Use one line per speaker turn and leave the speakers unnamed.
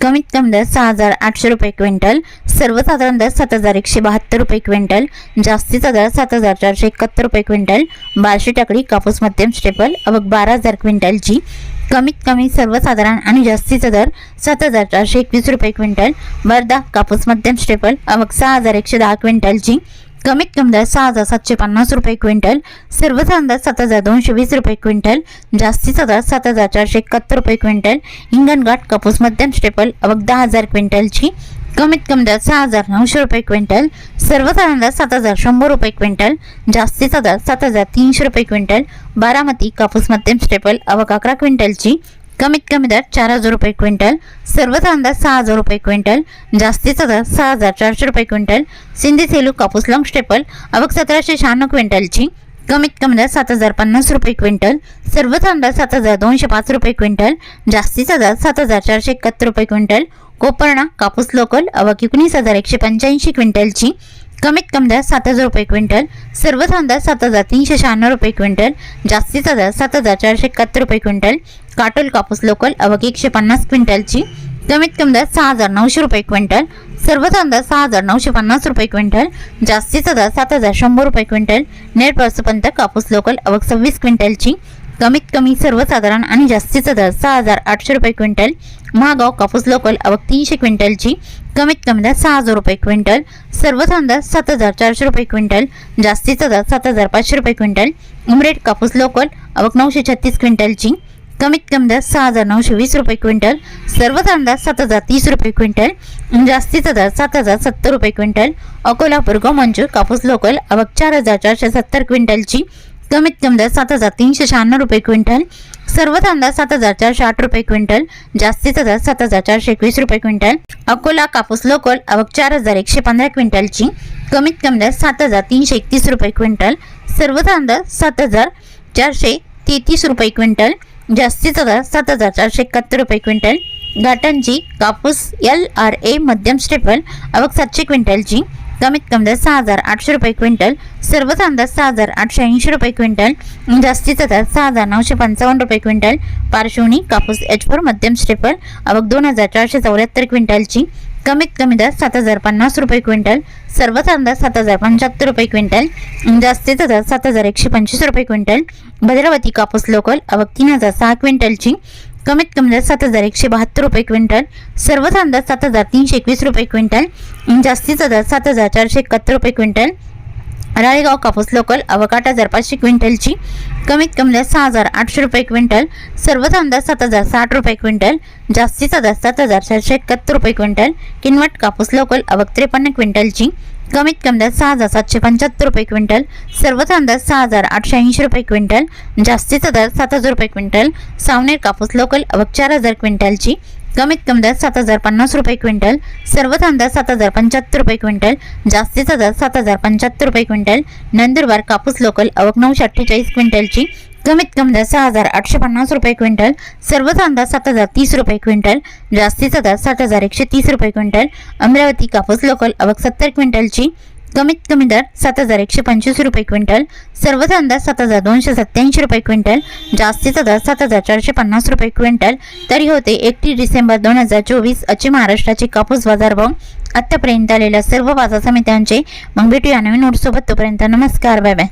कमीत कमी दर सहा हजार आठशे रुपये क्विंटल सर्वसाधारण दर सात हजार एकशे बहात्तर रुपये क्विंटल जास्तीचा दर सात हजार चारशे एकाहत्तर रुपये क्विंटल बारशे टाकडी कापूस मध्यम स्टेपल अवघ बारा हजार क्विंटलची कमीत कमी सर्वसाधारण आणि जास्तीचा दर सात हजार चारशे एकवीस रुपये क्विंटल वर्धा कापूस मध्यम स्टेपल अवघ सहा हजार एकशे दहा क्विंटलची कमीत कमी दर सहा हजार सातशे पन्नास रुपये क्विंटल सर्वसाधारण दर सात हजार दोनशे वीस रुपये क्विंटल जास्तीचा दर सात हजार चारशे एकाहत्तर रुपये क्विंटल हिंगणघाट कापूस मध्यम स्टेपल अवघ दहा हजार क्विंटलची कमीत कमी दर सहा हजार नऊशे रुपये क्विंटल सर्वसाधारण दर सात हजार शंभर रुपये क्विंटल जास्तीचा दर सात हजार तीनशे रुपये क्विंटल बारामती कापूस मध्यम स्टेपल अवघ अकरा क्विंटलची कमीत कमी दर चार हजार रुपये क्विंटल सर्वसाधारण दर सहा हजार रुपये क्विंटल जास्तीचा दर सहा हजार चारशे रुपये क्विंटल सिंधी सेलू कापूस लॉंग स्टेपल अवघ सतराशे शहाण्णव क्विंटलची कमीत कमी दर सात हजार पन्नास रुपये क्विंटल सर्वसाधारण अंदाज सात हजार दोनशे पाच रुपये क्विंटल जास्तीचा दर सात हजार चारशे एकाहत्तर रुपये क्विंटल कोपर्णा कापूस लोकल अवघ एकोणीस हजार एकशे पंच्याऐंशी क्विंटलची कमीत कमी दर सात हजार रुपये क्विंटल सर्व दर सात हजार तीनशे शहाण्णव रुपये क्विंटल जास्तीचा दर सात हजार चारशे एकाहत्तर रुपये क्विंटल काटोल कापूस लोकल अवघी एकशे पन्नास क्विंटलची कमीत कमी दर सहा हजार नऊशे रुपये क्विंटल सर्वसाधारण दर सहा हजार नऊशे पन्नास रुपये क्विंटल जास्तीचा दर सात हजार शंभर रुपये क्विंटल नेट पर्सपंत कापूस लोकल अवघ सव्वीस क्विंटलची कमीत कमी सर्वसाधारण आणि जास्तीचा दर सहा हजार आठशे रुपये क्विंटल महागाव कापूस लोकल अवघ तीनशे क्विंटलची कमीत कमी दर सहा हजार रुपये क्विंटल सर्वसाधारण दर सात हजार चारशे रुपये क्विंटल जास्तीचा दर सात हजार पाचशे रुपये क्विंटल उमरेड कापूस लोकल अवघ नऊशे छत्तीस क्विंटलची कमीत कमी दर सहा हजार नऊशे वीस रुपये क्विंटल सर्वसाधारण दर सात हजार तीस रुपये क्विंटल जास्तीचा दर सात हजार सत्तर रुपये क्विंटल. अकोला पुरगाव मंजूर कापूस लोकल अवघ चार हजार चारशे सत्तर क्विंटलची कमीत कमी दर सात हजार तीनशे शहाण्णव रुपये क्विंटल. सर्व कांदा सात हजार चारशे आठ रुपये क्विंटल जास्तीचा दर सात हजार चारशे एकवीस रुपये क्विंटल. अकोला कापूस लोकल अवघ चार हजार एकशे पंधरा क्विंटलची कमीत कमी दर सात हजार तीनशे एकतीस रुपये क्विंटल. सर्व कांदा सात हजार चारशे तेहतीस रुपये क्विंटल. जास्तीचा दर सात हजार चारशे एकाहत्तर रुपये क्विंटल. घाटांची कापूस एल आर ए मध्यम स्टेपल आवक सातशे क्विंटलची. कमीत कमी दर सहा हजार आठशे रुपये क्विंटल. सर्वच अंदाज सहा हजार आठशे ऐंशी रुपये क्विंटल. जास्तीचा दर सहा हजार नऊशे पंचावन्न रुपये क्विंटल. पार्श्वनी कापूस एच फोर मध्यम स्टेपल आवक दोन हजार चारशे चौऱ्याहत्तर क्विंटलची. कमीत कमी दर सात हजार पन्नास रुपये क्विंटल सर्वसाधारण दर सात हजार पंच्याहत्तर रुपये क्विंटल जास्तीचा दर सात हजार एकशे पंचवीस रुपये क्विंटल भद्रावती कापूस लोकल अवक तीन हजार सहा क्विंटलची कमीत कमी दर सात हजार एकशे बहात्तर रुपये क्विंटल सर्वसाधारण दर सात हजार तीनशे एकवीस रुपये क्विंटल जास्तीचा दर सात हजार चारशे एकाहत्तर रुपये क्विंटल राळेगाव कापूस लोकल अवकाट हजार पाचशे क्विंटलची कमीत कमी दर सहा हजार आठशे रुपये क्विंटल सर्वच अंदाज सात हजार साठ रुपये क्विंटल जास्तीचा दर सात हजार चारशे एकाहत्तर रुपये क्विंटल किनवट कापूस लोकल अवक त्रेपन्न क्विंटलची कमीत कमी दर सहा हजार सातशे पंच्याहत्तर रुपये क्विंटल सर्वच अंदाज सहा हजार आठशे ऐंशी रुपये क्विंटल जास्तीचा दर सात हजार रुपये क्विंटल सावनेर कापूस लोकल अवक चार हजार क्विंटलची कमीत कमी दर सात हजार पन्नास रुपये क्विंटल सर्व दर सात हजार पंच्याहत्तर रुपये क्विंटल जास्तीचा दर सात हजार पंच्याहत्तर रुपये क्विंटल नंदुरबार कापूस लोकल अवक नऊशे अठ्ठेचाळीस क्विंटलची कमीत कमी दर सहा हजार आठशे पन्नास रुपये क्विंटल सर्व दर सात हजार तीस रुपये क्विंटल जास्तीचा दर सात हजार एकशे तीस रुपये क्विंटल अमरावती कापूस लोकल अवक सत्तर क्विंटलची कमीत कमी दर सात हजार एकशे पंचवीस रुपये क्विंटल सर्वसाधारण दर सात हजार दोनशे सत्याऐंशी रुपये क्विंटल जास्तीचा दर सात हजार चारशे पन्नास रुपये क्विंटल. तरी होते एकतीस डिसेंबर दोन हजार चोवीस अचे महाराष्ट्राचे कापूस बाजारभाव आत्तापर्यंत आलेल्या सर्व बाजार समित्यांचे मग भेटूया नवीन नोटसोबत तोपर्यंत नमस्कार बाय बाय.